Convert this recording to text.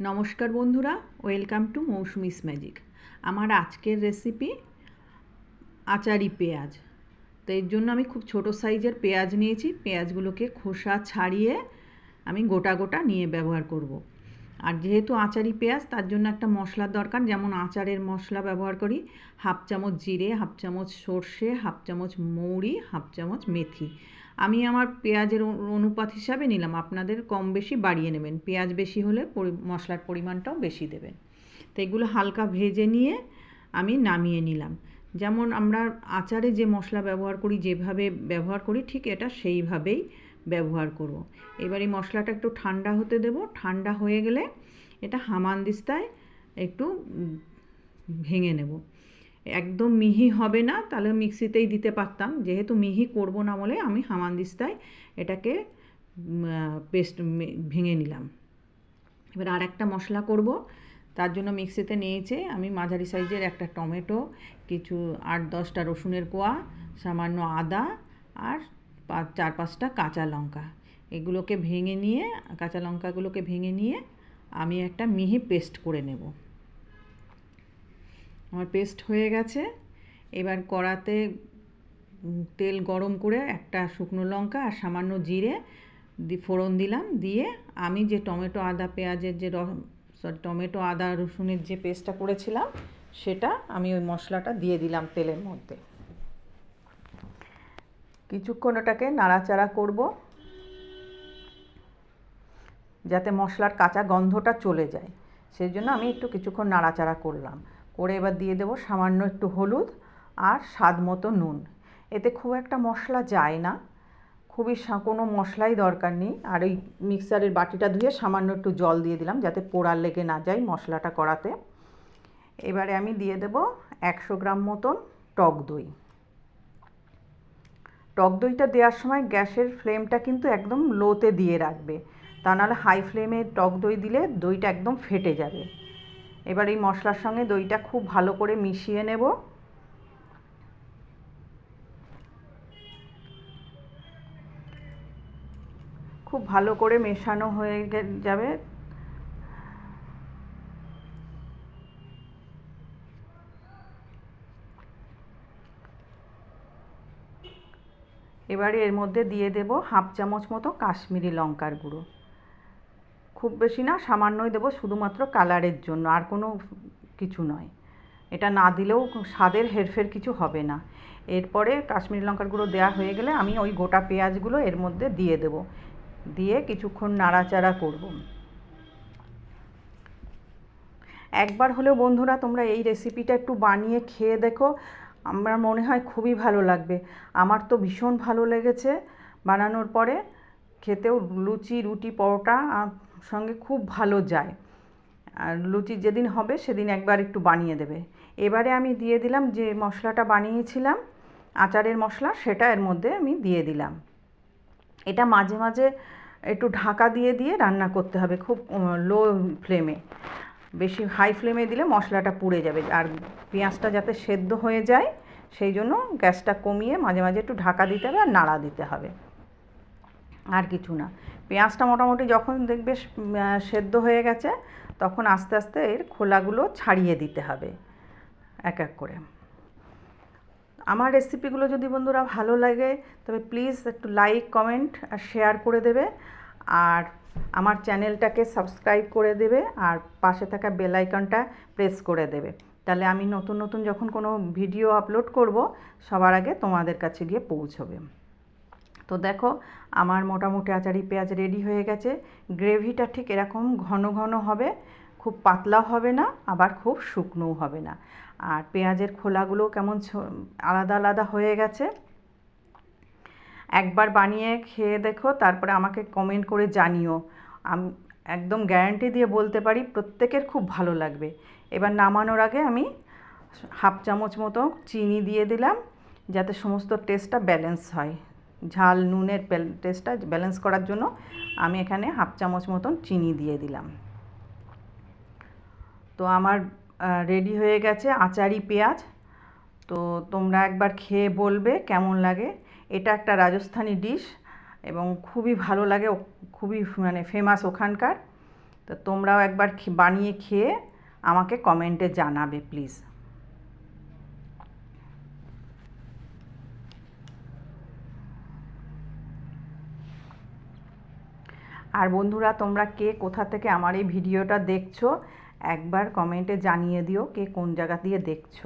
নমস্কার বন্ধুরা, welcome to Mousumi's magic. আমার আজকের রেসিপি আচারি পেঁয়াজ। তো এর জন্য আমি খুব ছোট সাইজের পেঁয়াজ নিয়েছি। পেঁয়াজগুলোকে খোসা ছাড়িয়ে আমি গোটা গোটা নিয়ে ব্যবহার করব। আর যেহেতু আচারি পেঁয়াজ, তার জন্য একটা মশলার দরকার। যেমন আচারের মশলা ব্যবহার করি, হাফ চামচ জিরে, হাফ চামচ সর্ষে, হাফ চামচ মৌরি, হাফ চামচ মেথি। আমি আমার পেঁয়াজের অনুপাত হিসাবে নিলাম। আপনাদের কম বেশি বাড়িয়ে নেবেন। পেঁয়াজ বেশি হলে মশলার পরিমাণটাও বেশি দেবেন। তো এগুলো হালকা ভেজে নিয়ে আমি নামিয়ে নিলাম। যেমন আমরা আচারে যে মশলা ব্যবহার করি, যেভাবে ব্যবহার করি, ঠিক এটা সেইভাবেই ব্যবহার করব। এবার এই মশলাটা একটু ঠান্ডা হতে দেব। ঠান্ডা হয়ে গেলে এটা হামানদিস্তায় একটু ভেঙে নেব। একদম মিহি হবে না, তাহলে মিক্সিতেই দিতে পারতাম। যেহেতু মিহি করব না বলে আমি হামানদিস্তায় এটাকে পেস্ট ভেঙে নিলাম। এবার আর একটা মশলা করব। তার জন্য মিক্সিতে নিয়েছে আমি মাঝারি সাইজের একটা টমেটো, কিছু আট দশটা রসুনের কোয়া, সামান্য আদা আর চার পাঁচটা কাঁচা লঙ্কা। এগুলোকে ভেঙে নিয়ে, কাঁচা লঙ্কাগুলোকে ভেঙে নিয়ে আমি একটা মিহি পেস্ট করে নেব। আমার পেস্ট হয়ে গেছে। এবার কড়াতে তেল গরম করে একটা শুকনো লঙ্কা আর সামান্য জিরে ফোড়ন দিলাম। দিয়ে আমি যে টমেটো, আদা, পেঁয়াজের যে সরি, টমেটো, আদা, রসুনের যে পেস্টটা করেছিলাম, সেটা আমি ওই মশলাটা দিয়ে দিলাম তেলের মধ্যে। কিছুক্ষণ ওটাকে নাড়াচাড়া করব, যাতে মশলার কাঁচা গন্ধটা চলে যায়। সেই জন্য আমি একটু কিছুক্ষণ নাড়াচাড়া করলাম। করে এবার দিয়ে দেবো সামান্য একটু হলুদ আর স্বাদ মতো নুন। এতে খুব একটা মশলা যায় না। খুবই কোনো মশলাই দরকার নেই। আর ওই মিক্সারের বাটিটা ধুয়ে সামান্য একটু জল দিয়ে দিলাম যাতে পোড়ার লেগে না যায় মশলাটা করাতে এবারে আমি দিয়ে দেব একশো গ্রাম মতন টক দই। টক দইটা দেওয়ার সময় গ্যাসের ফ্লেমটা কিন্তু একদম লোতে দিয়ে রাখবে। তা নাহলে হাই ফ্লেমে টক দই দিলে দইটা একদম ফেটে যাবে। এবার এই মশলার সঙ্গে দইটা খুব ভালো করে মিশিয়ে নেব। খুব ভালো করে মেশানো হয়ে যাবে। এবারে এর মধ্যে দিয়ে দেব হাফ চামচ মতো কাশ্মীরি লঙ্কার গুঁড়ো। খুব বেশি না, সামান্যই দেবো, শুধুমাত্র কালারের জন্য, আর কোনো কিছু নয়। এটা না দিলেও স্বাদের হেরফের কিছু হবে না। এরপরে কাশ্মীরি লঙ্কার গুঁড়ো দেওয়া হয়ে গেলে আমি ওই গোটা পেঁয়াজগুলো এর মধ্যে দিয়ে দেব। দিয়ে কিছুক্ষণ নাড়াচাড়া করব। একবার হলেও বন্ধুরা, তোমরা এই রেসিপিটা একটু বানিয়ে খেয়ে দেখো। আমার মনে হয় খুবই ভালো লাগবে। আমার তো ভীষণ ভালো লেগেছে বানানোর পরে। খেতেও লুচি, রুটি, পরোটা সঙ্গে খুব ভালো যায়। আর লুচি যেদিন হবে সেদিন একবার একটু বানিয়ে দেবে। এবারে আমি দিয়ে দিলাম যে মশলাটা বানিয়েছিলাম, আচারের মশলা, সেটা এর মধ্যে আমি দিয়ে দিলাম। এটা মাঝে মাঝে একটু ঢাকা দিয়ে দিয়ে রান্না করতে হবে খুব লো ফ্লেমে বেশি হাই ফ্লেমে দিলে মশলাটা পুড়ে যাবে। আর পেঁয়াজটা যাতে সেদ্ধ হয়ে যায়, সেই জন্য গ্যাসটা কমিয়ে মাঝে মাঝে একটু ঢাকা দিতে হবে আর নাড়া দিতে হবে। আর কিছু না। পেঁয়াজটা মোটামুটি যখন দেখবে সেদ্ধ হয়ে গেছে, তখন আস্তে আস্তে এর খোলাগুলো ছাড়িয়ে দিতে হবে, এক এক করে। আমার রেসিপিগুলো যদি বন্ধুরা ভালো লাগে, তবে প্লিজ একটু লাইক কমেন্ট আর শেয়ার করে দেবে। আর আমার চ্যানেলটাকে সাবস্ক্রাইব করে দেবে আর পাশে থাকা বেল আইকনটা প্রেস করে দেবে। তাহলে আমি নতুন নতুন যখন কোনো ভিডিও আপলোড করব, সবার আগে তোমাদের কাছে গিয়ে পৌঁছবে। তো দেখো, আমার মোটামুটি আচারি পেঁয়াজ রেডি হয়ে গেছে। গ্রেভিটা ঠিক এরকম ঘন ঘন হবে, খুব পাতলাও হবে না, আবার খুব শুকনোও হবে না। আর পেঁয়াজের খোলাগুলো কেমন আলাদা আলাদা হয়ে গেছে। একবার বানিয়ে খেয়ে দেখো, তারপরে আমাকে কমেন্ট করে জানিও। আমি, একদম গ্যারান্টি দিয়ে বলতে পারি, প্রত্যেকের খুব ভালো লাগবে। এবার নামানোর আগে আমি হাফ চামচ মতো চিনি দিয়ে দিলাম, যাতে সমস্ত টেস্টটা ব্যালেন্স হয়। ঝাল, নুনের টেস্টটা ব্যালেন্স করার জন্য আমি এখানে হাফ চামচ মতন চিনি দিয়ে দিলাম। তো আমার রেডি হয়ে গেছে আচারি পেঁয়াজ। তো তোমরা একবার খেয়ে বলবে কেমন লাগে। এটা একটা রাজস্থানি ডিশ এবং খুবই ভালো লাগে খুবই মানে ফেমাস ওখানকার। তো তোমরাও একবার বানিয়ে খেয়ে আমাকে কমেন্টে জানাবে প্লিজ আর বন্ধুরা, তোমরা কে কোথা থেকে আমার এই ভিডিওটা দেখছ, একবার কমেন্টে জানিয়ে দিও কে কোন জায়গা দিয়ে দেখছ।